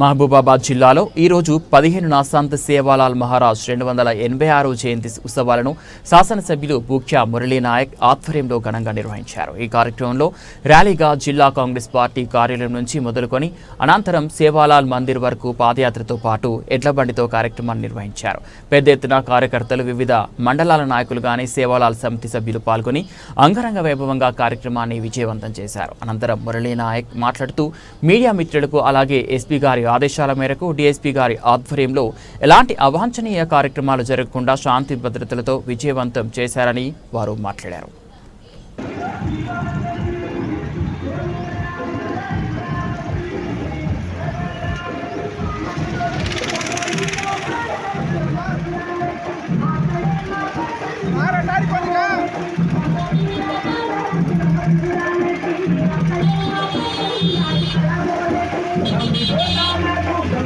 మహబూబాబాద్ జిల్లాలో ఈరోజు పదిహేను నాసాంత్ సేవాలాల్ మహారాజ్ రెండు వందల ఎనభై ఆరు జయంతి ఉత్సవాలను శాసనసభ్యులు ముఖ్య మురళీనాయక్ ఆధ్వర్యంలో ఘనంగా నిర్వహించారు. ఈ కార్యక్రమంలో ర్యాలీగా జిల్లా కాంగ్రెస్ పార్టీ కార్యాలయం నుంచి మొదలుకొని అనంతరం సేవాలాల్ మందిర్ వరకు పాదయాత్రతో పాటు ఎడ్లబండితో కార్యక్రమాన్ని నిర్వహించారు. పెద్ద ఎత్తున కార్యకర్తలు వివిధ మండలాల నాయకులు గాని సేవాలాల్ సమితి సభ్యులు పాల్గొని అంగరంగ వైభవంగా కార్యక్రమాన్ని విజయవంతం చేశారు. అనంతరం మురళీనాయక్ మాట్లాడుతూ మీడియా మిత్రులకు అలాగే ఎస్పీ గారి ఆదేశాల మేరకు డీఎస్పీ గారి ఆధ్వర్యంలో ఎలాంటి అవాంఛనీయ కార్యక్రమాలు జరగకుండా శాంతి భద్రతలతో విజయవంతం చేశారని వారు మాట్లాడారు.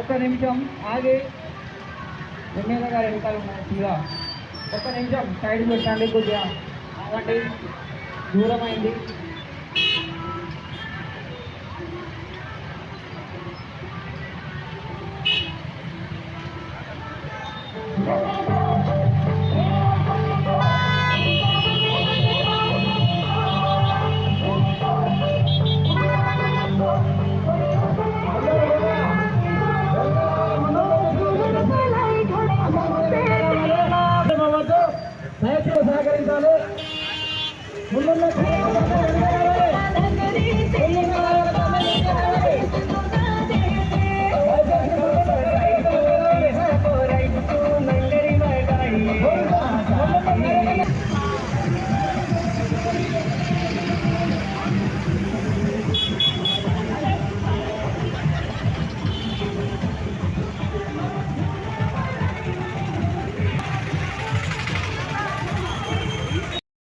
ఒక నిమిషం ఆగి. ఎమ్మెల్యే గారు వెనకాల ఉన్నారు ఒక నిమిషం సైడ్ పెట్టండి కొద్దిగా ఆగండి. దూరం అయింది